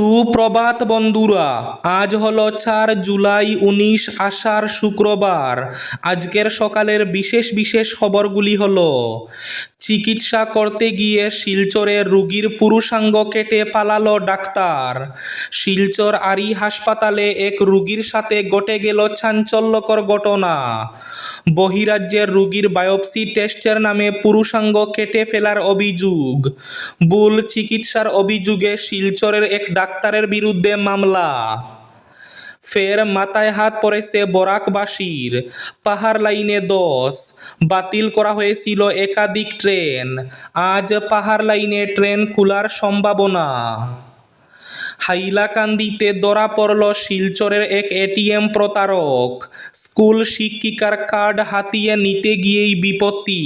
সুপ্রভাত বন্ধুরা, আজ হলো চার জুলাই উনিশ আষাঢ় শুক্রবার। আজকের সকালের বিশেষ বিশেষ খবরগুলি হলো চিকিৎসা করতে গিয়ে শিলচরে রুগীর পুরুষাঙ্গ কেটে পালালো ডাক্তার। শিলচর আরি হাসপাতালে এক রুগীর সাথে ঘটে গেল চাঞ্চল্যকর ঘটনা। বহিরাজ্যের রুগীর বায়োপসি টেস্টের নামে পুরুষাঙ্গ কেটে ফেলার অভিযোগ। ভুল চিকিৎসার অভিযোগে শিলচরের এক ডাক্তারের বিরুদ্ধে মামলা। ফের মাথায় হাত পড়েছে বরাকবাসীর। পাহাড় লাইনে দশ, বাতিল করা হয়েছিল একাধিক ট্রেন। আজ পাহাড় লাইনে ট্রেন খোলার সম্ভাবনা। হাইলাকান্দিতে ধরা পড়ল শিলচরের এক এটিএম প্রতারক। স্কুল শিক্ষিকার কার্ড হাতিয়ে নিতে গিয়েই বিপত্তি।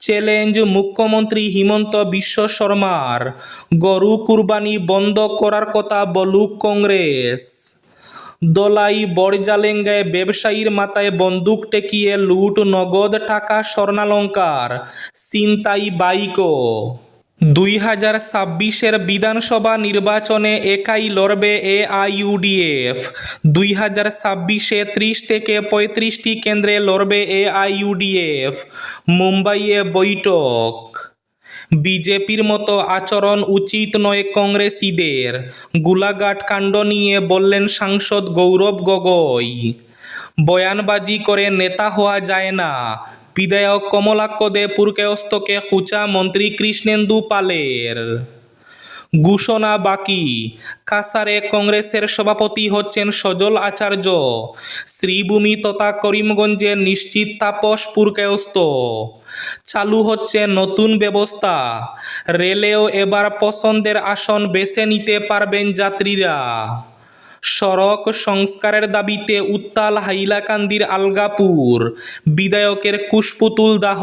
চ্যালেঞ্জ মুখ্যমন্ত্রী হিমন্ত বিশ্ব শর্মার। গরু কুরবানি বন্ধ করার কথা বলুক কংগ্রেস। দলাই বড়জালেঙ্গায় ব্যবসায়ীর মাথায় বন্দুক টেকিয়ে লুট নগদ টাকা স্বর্ণালঙ্কার চিন্তাই বাইকও। দুই হাজার ছাব্বিশের বিধানসভা নির্বাচনে একাই লড়বে এআইইউডিএফ দুই হাজার ছাব্বিশে ত্রিশ থেকে পঁয়ত্রিশটি কেন্দ্রে লড়বে এআইইউডিএফ মুম্বাইয়ে বৈঠক। বিজেপির মতো আচরণ উচিত নয় কংগ্রেসিদের। গোলাঘাট কাণ্ড নিয়ে বললেন সাংসদ গৌরব গগৈ। বয়ানবাজি করে নেতা হওয়া যায় না। বিধায়ক কমলাক্ষ দে পুরকেয়স্তকে খুচা মন্ত্রী কৃষ্ণেন্দু পালের। ঘোষণা বাকি। কাসারে কংগ্রেসের সভাপতি হচ্ছেন সজল আচার্য। শ্রীভূমি তথা করিমগঞ্জের নিশ্চিত তাপস পুরকায়স্ত চালু হচ্ছে নতুন ব্যবস্থা। রেলেও এবার পছন্দের আসন বেছে নিতে পারবেন যাত্রীরা। সড়ক সংস্কারের দাবিতে উত্তাল হাইলাকান্দির আলগাপুর। বিধায়কের কুশপুতুল দাহ।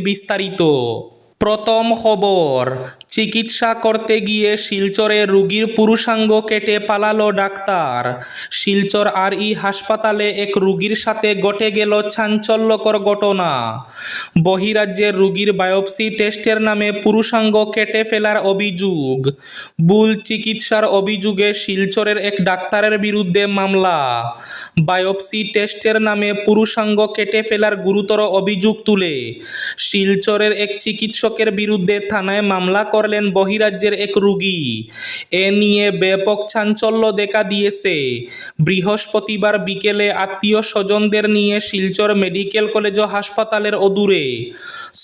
বিস্তারিত। প্রথম খবর চিকিৎসা করতে গিয়ে শিলচরে রুগীর পুরুষাঙ্গ কেটে পালালো ডাক্তার। শিলচর আর ই হাসপাতালে এক রুগীর সাথে ঘটে গেল চাঞ্চল্যকর ঘটনা। বহিরাজ্যের রুগীর বায়োপসি টেস্টের নামে পুরুষাঙ্গ কেটে ফেলার অভিযোগ। ভুল চিকিৎসার অভিযোগে শিলচরের এক ডাক্তারের বিরুদ্ধে মামলা। বায়োপসি টেস্টের নামে পুরুষাঙ্গ কেটে ফেলার গুরুতর অভিযোগ তুলে। শিলচরের এক চিকিৎসকের বিরুদ্ধে থানায় মামলা করলেন বহিরাজ্যের এক রুগী। এ নিয়ে ব্যাপক চাঞ্চল্য দেখা দিয়েছে। বৃহস্পতিবার বিকেলে আত্মীয় স্বজনদের নিয়ে শিলচর মেডিকেল কলেজ ও হাসপাতালের অদূরে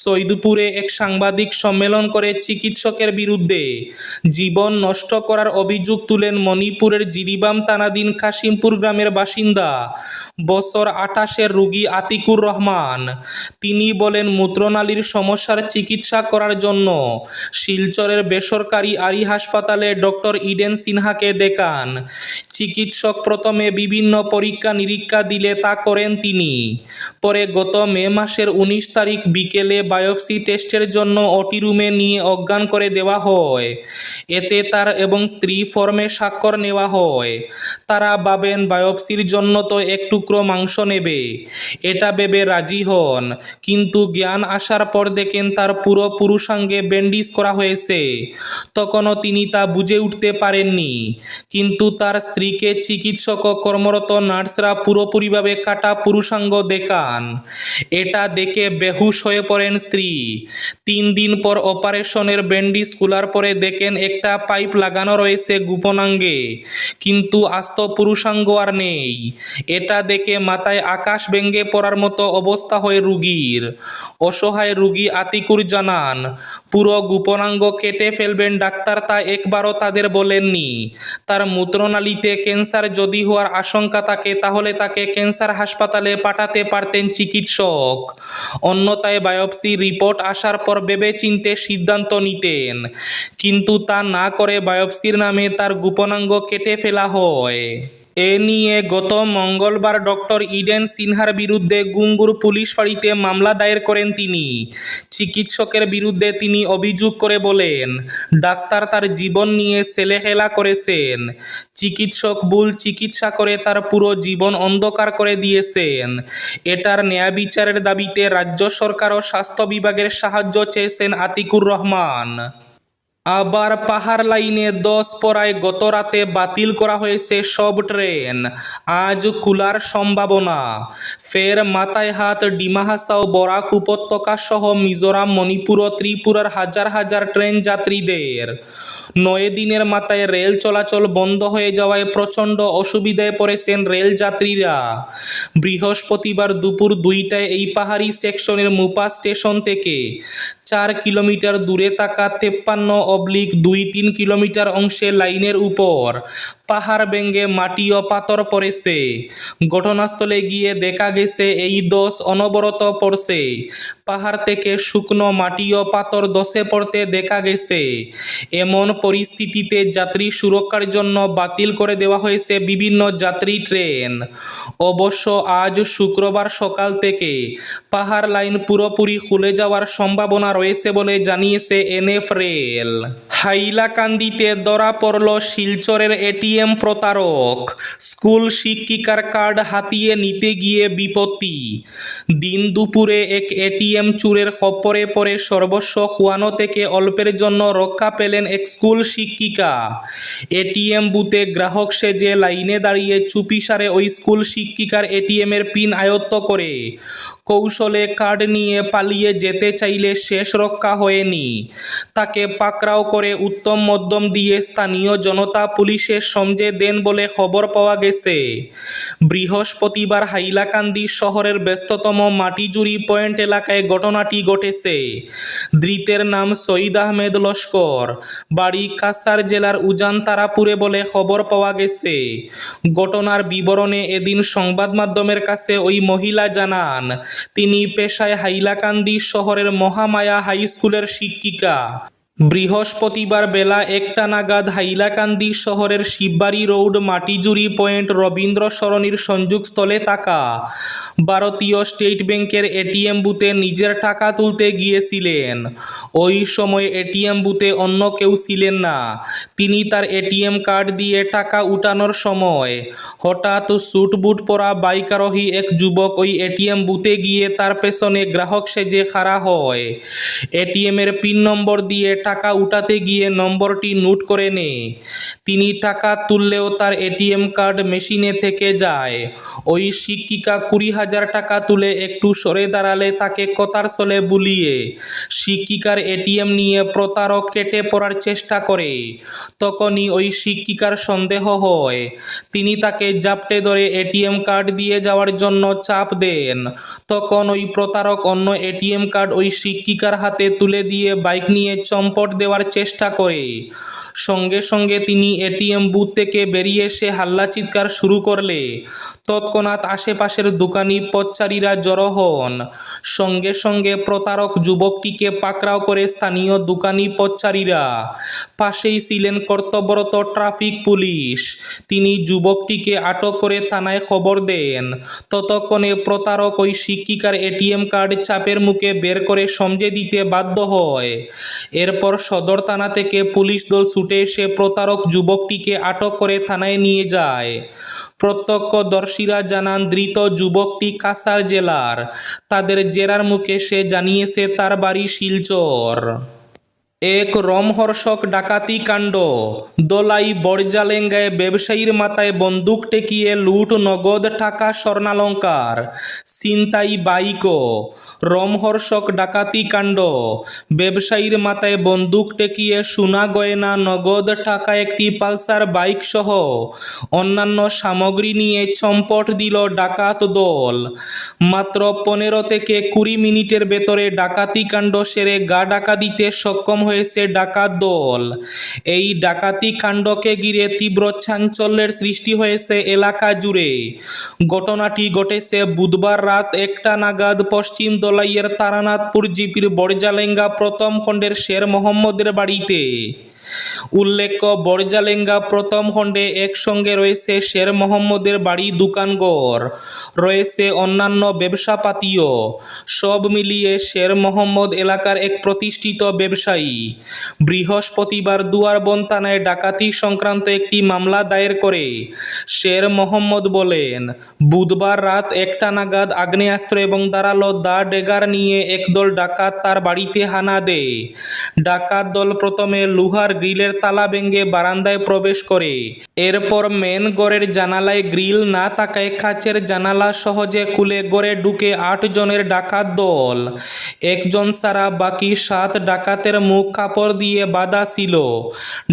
সৈদপুরে এক সাংবাদিক সম্মেলন করে চিকিৎসকের বিরুদ্ধে জীবন নষ্ট করার অভিযোগ তুলেন মণিপুরের জিরিবাম তানাদিন কাশিমপুর গ্রামের বাসিন্দা বছর আঠাশের রুগী আতিকুর রহমান। তিনি বলেন, মূত্রনালীর সমস্যার চিকিৎসা করার জন্য শিলচরের বেসরকারি আরি হাসপাতালে ডক্টর ইডেন সিনহাকে দেখান। চিকিৎসক প্রথমে বিভিন্ন পরীক্ষা নিরীক্ষা দিলে তা করেন তিনি। পরে গত মে মাসের উনিশ তারিখ বিকেলে বায়োপসি টেস্টের জন্য ওটি রুমে নিয়ে অজ্ঞান করে দেওয়া হয়। এতে তার এবং স্ত্রী ফর্মে স্বাক্ষর নেওয়া হয়। তারা ভাবেন বায়োপসির জন্য তো এক টুকরো মাংস নেবে। এটা ভেবে রাজি হন, কিন্তু জ্ঞান আসার পর দেখেন তার পুরো পুরুষাঙ্গে ব্যান্ডিজ করা হয়েছে। তখনও তিনি তা বুঝে উঠতে পারেননি, কিন্তু তার স্ত্রীকে চিকিৎসক কর্মরত নার্সরা পুরোপুরিভাবে কাটা পুরুষাঙ্গ দেখান। এটা দেখে বেহুশ হয়ে পড়েন স্ত্রী। তিন দিন পর অপারেশনের ব্যান্ডিজ খোলার পরে দেখেন একটা পাইপ লাগানো রয়েছে গোপনাঙ্গে। কিন্তু আস্ত পুরুষাঙ্গ আর নেই। এটা দেখে মাথায় আকাশ ভেঙ্গে পড়ার মতো অবস্থা হয় রুগীর। অসহায় রুগী আতিকুর জানান, পুরো গোপনাঙ্গ কেটে ফেলবেন ডাক্তার তা একবারও তাদের বলেননি। তার মূত্রনালীতে ক্যান্সার যদি হওয়ার আশঙ্কা থাকে, তাহলে তাকে ক্যান্সার হাসপাতালে পাঠাতে পারতেন চিকিৎসক। অন্যতায় বায়োপসি রিপোর্ট আসার পর ভেবেচিন্তে সিদ্ধান্ত নিতেন। কিন্তু তা না করে বায়োপসির নামে তার গোপনাঙ্গ কেটে ফেলা হয়। এ নিয়ে গত মঙ্গলবার ডক্টর ইডেন সিনহার বিরুদ্ধে গুঙ্গুর পুলিশ ফাঁড়িতে মামলা দায়ের করেন তিনি। চিকিৎসকের বিরুদ্ধে তিনি অভিযোগ করে বলেন, ডাক্তার তার জীবন নিয়ে ছেলেখেলা করেছেন। চিকিৎসক ভুল চিকিৎসা করে তার পুরো জীবন অন্ধকার করে দিয়েছেন। এটার ন্যায় বিচারের দাবিতে রাজ্য সরকার ও স্বাস্থ্য বিভাগের সাহায্য চেয়েছেন আতিকুর রহমান। আবার পাহাড় লাইনে দশ পড়ায় গত রাতে বাতিল করা হয়েছে সব ট্রেন। আজ খোলার সম্ভাবনা। ফের মাথায় হাত ডিমা হাসাও বরাক উপত্যকা সহ মিজোরাম, মণিপুর ও ত্রিপুরার হাজার হাজার ট্রেন যাত্রীদের। নয় দিনের মাথায় রেল চলাচল বন্ধ হয়ে যাওয়ায় প্রচণ্ড অসুবিধায় পড়েছেন রেল যাত্রীরা। বৃহস্পতিবার দুপুর দুইটায় এই পাহাড়ি সেকশনের মুপা স্টেশন থেকে চার কিলোমিটার দূরে থাকা তেপ্পান্ন অবলিক দুই তিন কিলোমিটার অংশে লাইনের উপর। পাহাড় ভেঙে মাটি ও পাথর পড়েছে। ঘটনাস্থলে গিয়ে দেখা গেছে, এই দোষ অনবরত পড়ছে। পাহাড় থেকে শুকনো মাটি ও পাথর দশে পড়তে দেখা গেছে। এমন পরিস্থিতিতে যাত্রী সুরক্ষার জন্য বাতিল করে দেওয়া হয়েছে বিভিন্ন যাত্রী ট্রেন। অবশ্য আজ শুক্রবার সকাল থেকে পাহাড় লাইন পুরোপুরি খুলে যাওয়ার সম্ভাবনা রয়েছে বলে জানিয়েছে এনএফ রেল। হাইলাকান্দিতে ধরা পড়ল শিলচরের এটিএম প্রতারক। স্কুল শিক্ষিকার কার্ড হাতিয়ে নিতে গিয়ে বিপত্তি। দিন দুপুরে এক এটিএম চুরের খপ্পরে পরে সর্বস্ব খোয়ানো থেকে অল্পের জন্য রক্ষা পেলেন এক স্কুল শিক্ষিকা। এটিএম বুথে গ্রাহক সেজে লাইনে দাঁড়িয়ে চুপিসারে ওই স্কুল শিক্ষিকার এটিএমের পিন আয়ত্ত করে। কৌশলে কার্ড নিয়ে পালিয়ে যেতে চাইলে শেষ রক্ষা হয়নি। তাকে পাকড়াও করে উত্তম মধ্যম দিয়ে স্থানীয় জনতা পুলিশের সমঝে দেন বলে খবর পাওয়া গেছে। বৃহস্পতিবার হাইলাকান্দি শহরের ব্যস্ততম মাটিজুরি পয়েন্ট এলাকায় ঘটনাটি ঘটেছে। ধৃতের নাম সঈদ আহমেদ লস্কর। বাড়ি কাসার জেলার উজান তারাপুরে বলে খবর পাওয়া গেছে। ঘটনার বিবরণে এদিন সংবাদ মাধ্যমের কাছে ওই মহিলা জানান, তিনি পেশায় হাইলাকান্দি শহরের মহামায়া হাই স্কুলের শিক্ষিকা। বৃহস্পতিবার বেলা একটা নাগাদ হাইলাকান্দি শহরের শিববাড়ি রোড, মাটিজুরি পয়েন্ট, রবীন্দ্র সরণির সংযোগস্থলে থাকা। ভারতীয় স্টেট ব্যাংকের এটিএম বুথে নিজের টাকা তুলতে গিয়েছিলেন। ওই সময় এটিএম বুথে অন্য কেউ ছিলেন না। তিনি তার এটিএম কার্ড দিয়ে টাকা উঠানোর সময় হঠাৎ স্যুট বুট পরা বাইক আরোহী এক যুবক ওই এটিএম বুথে গিয়ে তার পেছনে গ্রাহক সেজে খাড়া হয়। এটিএমের পিন নম্বর দিয়ে টাকা উঠাতে গিয়ে নম্বরটি নোট করে নেয় তিনি টাকা তুললেও তার এটিএম কার্ড মেশিনে থেকে যায়। ওই শিক্ষিকা কুড়ি হাজার টাকা তুলে একটু সরে দাঁড়ালে তাকে কথার ছলে বুলিয়ে শিক্ষিকার এটিএম নিয়ে প্রতারক কেটে পড়ার চেষ্টা করে। তখনই ওই শিক্ষিকার সন্দেহ হয়। তিনি তাকে জাপটে ধরে এটিএম কার্ড দিয়ে যাওয়ার জন্য চাপ দেন। তখন ওই প্রতারক অন্য এটিএম কার্ড ওই শিক্ষিকার হাতে তুলে দিয়ে বাইক নিয়ে চম্পট দেওয়ার চেষ্টা করে। সঙ্গে সঙ্গে তিনি এটিএম বুথ থেকে বেরিয়ে এসে হাল্লা চিৎকার শুরু করলে। তৎক্ষণাৎ আশেপাশের দোকানি পথচারীরা জড়ো হন। সঙ্গে সঙ্গে প্রতারক যুবকটিকে পাকড়াও করে স্থানীয় দোকানি পথচারীরা। পাশেই ছিলেন কর্তব্যরত ট্রাফিক পুলিশ। তিনি যুবকটিকে আটক করে থানায় খবর দেন। ততক্ষণে প্রতারক ওই শিক্ষিকার এটিএম কার্ড চাপের মুখে বের করে সমঝে দিতে বাধ্য হয়। এরপর সদর থানা থেকে পুলিশ দল ছুটে এসে প্রতারক যুবকটিকে আটক করে থানায় নিয়ে যায়। প্রত্যক্ষদর্শীরা জানান, ধৃত যুবকটি কাসার জেলার। তাদের জেরার মুখে সে জানিয়েছে, তার বাড়ি শিলচর। এক রমহর্ষক ডাকাতি কাণ্ড। দোলাই বড়জালেঙ্গায় ব্যবসায়ীর মাথায় বন্দুক টেকিয়ে লুট, নগদ টাকা, স্বর্ণালঙ্কার। ছিনতাই বাইকও। রমহর্ষক ডাকাতি কাণ্ড। ব্যবসায়ীর মাথায় বন্দুক টেকিয়ে সোনা গয়না, নগদ টাকা, একটি পালসার বাইক সহ অন্যান্য সামগ্রী নিয়ে চম্পট দিল ডাকাত দল। মাত্র পনেরো থেকে কুড়ি মিনিটের ভেতরে ডাকাতি কাণ্ড সেরে গা ডাকা দিতে সক্ষম হয়ে হয়েছে ডাকাত দল। এই ডাকাতি কাণ্ডকে ঘিরে তীব্র চাঞ্চল্যের সৃষ্টি হয়েছে এলাকা জুড়ে। ঘটনাটি ঘটেছে বুধবার রাত একটা নাগাদ পশ্চিম দলাইয়ের তারানাথপুর জিপির বড়জালেঙ্গা প্রথম খণ্ডের শের মোহাম্মদের বাড়িতে। উল্লেখ্য, বরজালেঙ্গা প্রথম খণ্ডে একসঙ্গে রয়েছে শের মোহাম্মদের বাড়ি দোকানঘর, রয়েছে অন্যান্য ব্যবসাপাতিও। সব মিলিয়ে শের মোহাম্মদ এলাকার এক প্রতিষ্ঠিত ব্যবসায়ী। বৃহস্পতিবার দুয়ারবন থানায় ডাকাতি সংক্রান্ত একটি মামলা দায়ের করে। শের মোহাম্মদ বলেন, বুধবার রাত একটা নাগাদ আগ্নেয়াস্ত্র এবং দাঁড়াল দা ডেগার নিয়ে একদল ডাকাত তার বাড়িতে হানা দেয়। ডাকাত দল প্রথমে লোহার গ্রিলের তালা ভেঙে বারান্দায় প্রবেশ করে। এরপর মেন গড়ের জানালায় গ্রিল না থাকায় কাচের জানালা সহজে খুলে গড়ে ঢুকে আট জনের ডাকাত দল। একজন ছাড়া বাকি সাত ডাকাতের মুখ কাপড় দিয়ে বাঁধা ছিল।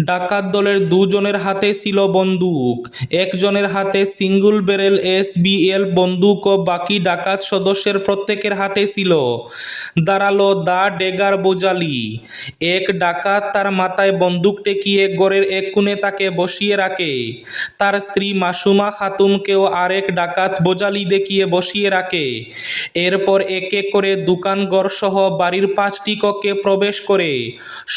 ডাকাত দলের দুজনের হাতে ছিল বন্দুক। একজনের হাতে সিঙ্গুল ব্যারেল এসবিএল বন্দুক ও বাকি ডাকাত সদস্যের প্রত্যেকের হাতে ছিল। দাঁড়াল দা ডেগার বোজালি। এক ডাকাত তার মাথায় বন্দুক টেকিয়ে গড়ের এক কোণে তাকে বসিয়ে রাখে। তার স্ত্রী মাসুমা খাতুমকেও আরেক ডাকাত বোজালি দেখিয়ে বসিয়ে রাখে। এরপর এক এক করে দোকানঘর সহ বাড়ির পাঁচটি কক্ষে প্রবেশ করে।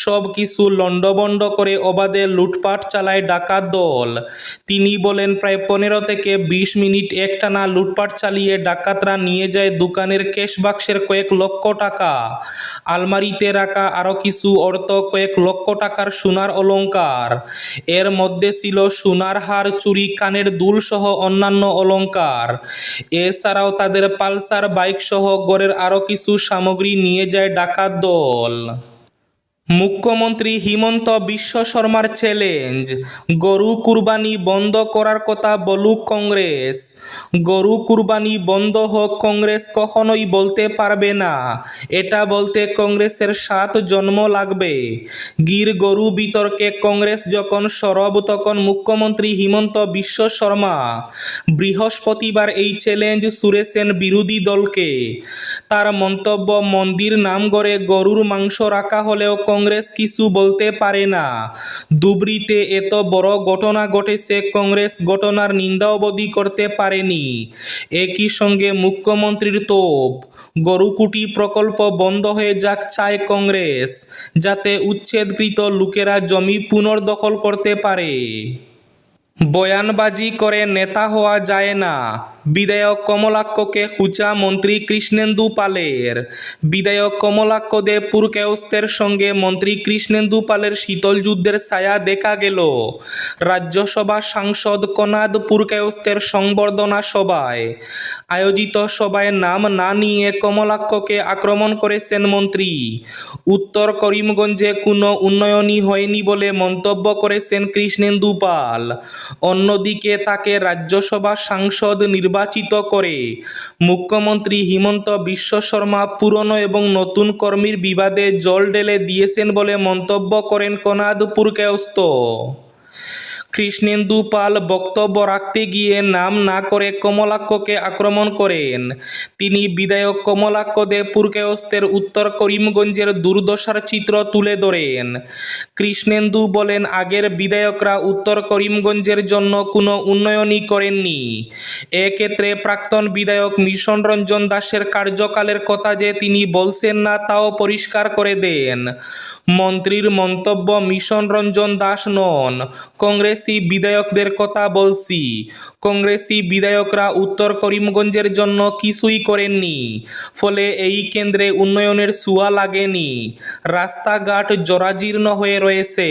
সব কিছু লণ্ডভণ্ড করে অবাধে লুটপাট চালায় ডাকাত দল। তিনি বলেন, প্রায় পনেরো থেকে বিশ মিনিট একটানা লুটপাট চালিয়ে ডাকাতরা নিয়ে যায় দোকানের ক্যাশ বাক্সের কয়েক লক্ষ টাকা। আলমারিতে রাখা আরও কিছু অর্থ কয়েক লক্ষ টাকার সোনার অলংকার। এর মধ্যে ছিল সোনার হার, চুরি কানের দুল সহ অন্যান্য অলঙ্কার এছাড়াও তাদের পালসার বাইক সহ গড়ের আরও কিছু সামগ্রী নিয়ে যায় ডাকাত দল। মুখ্যমন্ত্রী হিমন্ত বিশ্ব শর্মার চ্যালেঞ্জ গরু কুরবানি বন্ধ করার কথা বলুক কংগ্রেস। গরু কুরবানি বন্ধ হোক কংগ্রেস কখনোই বলতে পারবে না। এটা বলতে কংগ্রেসের সাত জন্ম লাগবে। গির গরু বিতর্কে কংগ্রেস যখন সরব, তখন মুখ্যমন্ত্রী হিমন্ত বিশ্ব শর্মা। বৃহস্পতিবার এই চ্যালেঞ্জ সুরেছেন বিরোধী দলকে। তার মন্তব্য মন্দির নাম গরুর মাংস রাখা হলেও কংগ্রেস কিছু বলতে পারে না। ধুবড়িতে এত বড় ঘটনা ঘটেছে, কংগ্রেস ঘটনার নিন্দা অবধি করতে পারেনি। একই সঙ্গে মুখ্যমন্ত্রীর তোপ, গরুকুটি প্রকল্প বন্ধ হয়ে যাক চায় কংগ্রেস, যাতে উচ্ছেদকৃত লোকেরা জমি পুনর্দখল করতে পারে। বয়ানবাজি করে নেতা হওয়া যায় না। বিধায়ক কমলাক্ষকে খুচা মন্ত্রী কৃষ্ণেন্দু পালের। বিধায়ক কমলাক্ষ দে পুরকেউস্তের সঙ্গে মন্ত্রী কৃষ্ণেন্দু পালের শীতল যুদ্ধের ছায়া দেখা গেল। রাজ্যসভা সাংসদ কনাদ পুরকেউস্তের সংবর্ধনা সভায়। আয়োজিত সভায় নাম না নিয়ে কমলাক্ষকে আক্রমণ করেছেন মন্ত্রী। উত্তর করিমগঞ্জে কোনো উন্নয়নই হয়নি বলে মন্তব্য করেছেন কৃষ্ণেন্দু পাল। অন্যদিকে তাকে রাজ্যসভা সাংসদ নির্বাচিত করে। মুখ্যমন্ত্রী হিমন্ত বিশ্ব শর্মা পুরনো এবং নতুন কর্মীর বিবাদে জল ঢেলে দিয়েছেন বলে মন্তব্য করেন কনাদপুর কেয়স্ত কৃষ্ণেন্দু পাল বক্তব্য রাখতে গিয়ে নাম না করে কমলাক্ষকে আক্রমণ করেন। তিনি বিধায়ক কমলাক্ষ দে পুরকেয়স্তের উত্তর করিমগঞ্জের দুর্দশার চিত্র তুলে ধরেন। কৃষ্ণেন্দু বলেন, আগের বিধায়করা উত্তর করিমগঞ্জের জন্য কোনো উন্নয়নই করেননি। এক্ষেত্রে প্রাক্তন বিধায়ক মিশন রঞ্জন দাসের কার্যকালের কথা যে তিনি বলছেন না, তাও পরিষ্কার করে দেন। মন্ত্রীর মন্তব্য মিশন রঞ্জন দাস নন। কংগ্রেসি বিধায়কদের কথা বলছি। কংগ্রেসি বিধায়করা উত্তর করিমগঞ্জের জন্য কিছুই করেননি। ফলে এই কেন্দ্রে উন্নয়নের সুয়া লাগেনি। রাস্তাঘাট জরাজীর্ণ হয়ে রয়েছে।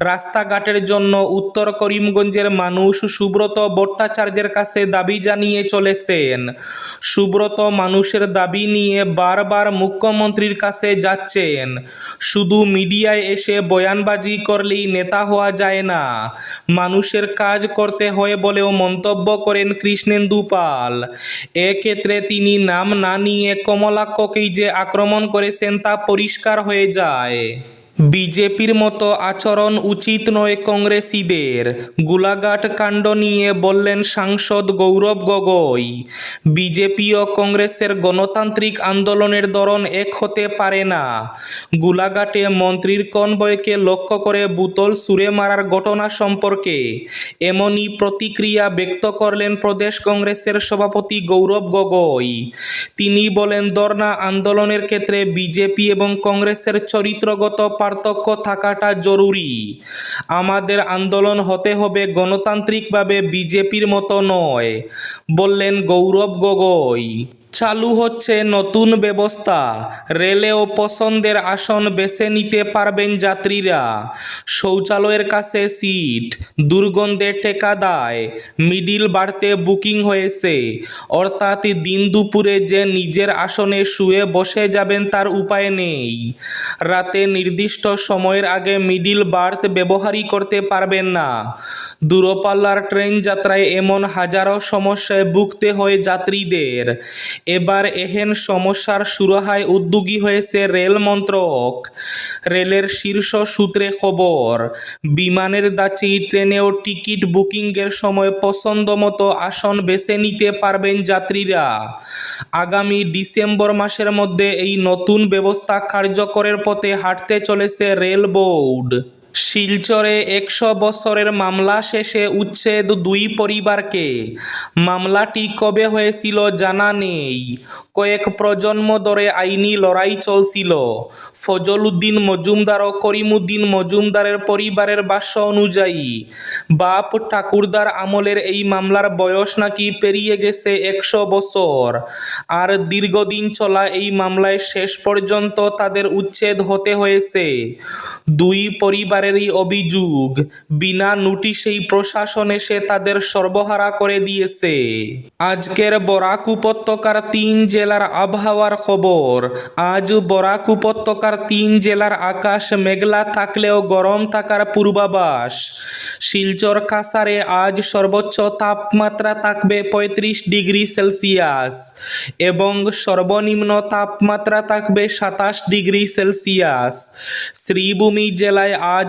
রাস্তাঘাটের জন্য উত্তর করিমগঞ্জের মানুষ সুব্রত ভট্টাচার্যের কাছে দাবি জানিয়ে চলেছেন। সুব্রত মানুষের দাবি নিয়ে বারবার মুখ্যমন্ত্রীর কাছে যাচ্ছেন। শুধু মিডিয়ায় এসে বয়ানবাজি করলেই নেতা হওয়া যায় না। মানুষের কাজ করতে হয় বলেও মন্তব্য করেন কৃষ্ণেন্দু পাল এক্ষেত্রে তিনি নাম না নিয়ে কমলাক্ষকেই যে আক্রমণ করেছেন তা পরিষ্কার হয়ে যায়। বিজেপির মতো আচরণ উচিত নয় কংগ্রেসীদের। গোলাঘাট কাণ্ড নিয়ে বললেন সাংসদ গৌরব গগৈ। বিজেপি ও কংগ্রেসের গণতান্ত্রিক আন্দোলনের ধরন এক হতে পারে না। গোলাঘাটে মন্ত্রীর কনভয়কে লক্ষ্য করে বুতল সুরে মারার ঘটনা সম্পর্কে এমনই প্রতিক্রিয়া ব্যক্ত করলেন প্রদেশ কংগ্রেসের সভাপতি গৌরব গগৈ। তিনি বলেন ধর্না আন্দোলনের ক্ষেত্রে বিজেপি এবং কংগ্রেসের চরিত্রগত পার্থক্য থাকাটা জরুরি। আমাদের আন্দোলন হতে হবে গণতান্ত্রিকভাবে বিজেপির মতো নয় বললেন গৌরব গগৈ। চালু হচ্ছে নতুন ব্যবস্থা। রেলেও পছন্দের আসন বেছে নিতে পারবেন যাত্রীরা। শৌচালয়ের কাছে সিট দুর্গন্ধে টেকা দেয়, মিডিল বাড়তে বুকিং হয়েছে। অর্থাৎ দিন দুপুরে যে নিজের আসনে শুয়ে বসে যাবেন তার উপায় নেই। রাতে নির্দিষ্ট সময়ের আগে মিডিল বার্থ ব্যবহারই করতে পারবেন না। দূরপাল্লার ট্রেন যাত্রায় এমন হাজারো সমস্যায় ভুগতে হয় যাত্রীদের। এবার এহেন সমস্যার সুরাহায় উদ্যোগী হয়েছে রেল মন্ত্রক। রেলের শীর্ষ সূত্রে খবর, বিমানের দাচি ট্রেনেও টিকিট বুকিংয়ের সময় পছন্দ মতো আসন বেছে নিতে পারবেন যাত্রীরা। আগামী ডিসেম্বর মাসের মধ্যে এই নতুন ব্যবস্থা কার্যকরের পথে হাঁটতে চলেছে রেল বোর্ড। শিলচরে একশো বছরের মামলা শেষে উচ্ছেদ দুই পরিবারকে। মামলাটি কবে হয়েছিল জানা নেই। কয়েক প্রজন্ম ধরে আইনি লড়াই চলছিল। ফজল উদ্দিন মজুমদার ও করিমুদ্দিন মজুমদারের পরিবারের ভাষ্য অনুযায়ী বাপ ঠাকুরদার আমলের এই মামলার বয়স নাকি পেরিয়ে গেছে একশো বছর। আর দীর্ঘদিন চলা এই মামলায় শেষ পর্যন্ত তাদের উচ্ছেদ হতে হয়েছে। দুই পরিবারেরই অভিযোগ। বিনা নোটিশেই প্রশাসন এসে তাদের সর্বহারা করে দিয়েছে। আজকের বরাক উপত্যকার তিন জেলার আবহাওয়ার খবর। আজ বরাক উপত্যকার তিন জেলার আকাশ মেঘলা থাকলেও গরম থাকার পূর্বাভাস। শিলচর কাসারে আজ সর্বোচ্চ তাপমাত্রা থাকবে পঁয়ত্রিশ ডিগ্রি সেলসিয়াস এবং সর্বনিম্ন তাপমাত্রা থাকবে সাতাশ ডিগ্রি সেলসিয়াস। শ্রীভূমি জেলায় আজ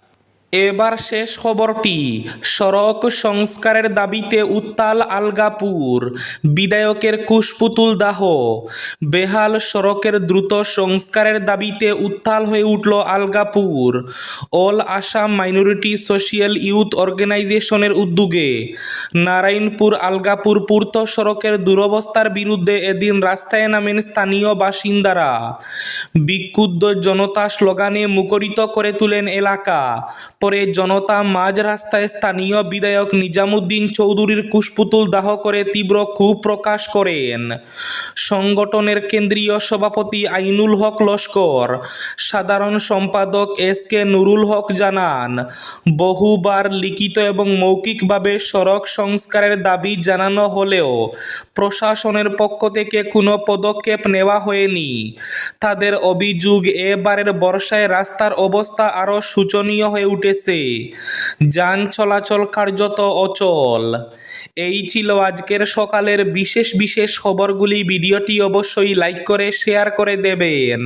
এবার শেষ খবরটি, সড়ক সংস্কারের দাবিতে উত্তাল আলগাপুর, বিধায়কের কুশপুতুল দাহ। বেহাল সড়কের দ্রুত সংস্কারের দাবিতে উত্তাল হয়ে উঠল Algapur, all Assam minority social youth অর্গানাইজেশনের উদ্যোগে। নারায়ণপুর আলগাপুর পূর্ত সড়কের দুরবস্থার বিরুদ্ধে এদিন রাস্তায় নামেন স্থানীয় বাসিন্দারা। বিক্ষুব্ধ জনতা স্লোগানে মুখরিত করে তুলেন এলাকা। পরে জনতা মাঝ রাস্তায় স্থানীয় বিধায়ক নিজামুদ্দিন চৌধুরীর কুশপুতুল দাহ করে তীব্র ক্ষোভ প্রকাশ করেন। সংগঠনের কেন্দ্রীয় সভাপতি আইনুল হক লস্কর, সাধারণ সম্পাদক এস কে নুরুল হক জানান, বহুবার লিখিত এবং মৌখিকভাবে সড়ক সংস্কারের দাবি জানানো হলেও প্রশাসনের পক্ষ থেকে কোনো পদক্ষেপ নেওয়া হয়নি। তাদের অভিযোগ এবারের বর্ষায় রাস্তার অবস্থা আরও শোচনীয় হয়ে উঠেছে যান চলাচল কার্যত অচল। এই ছিল আজকের সকালের বিশেষ বিশেষ খবরগুলি। ভিডিওটি অবশ্যই লাইক করে, শেয়ার করে দেবেন।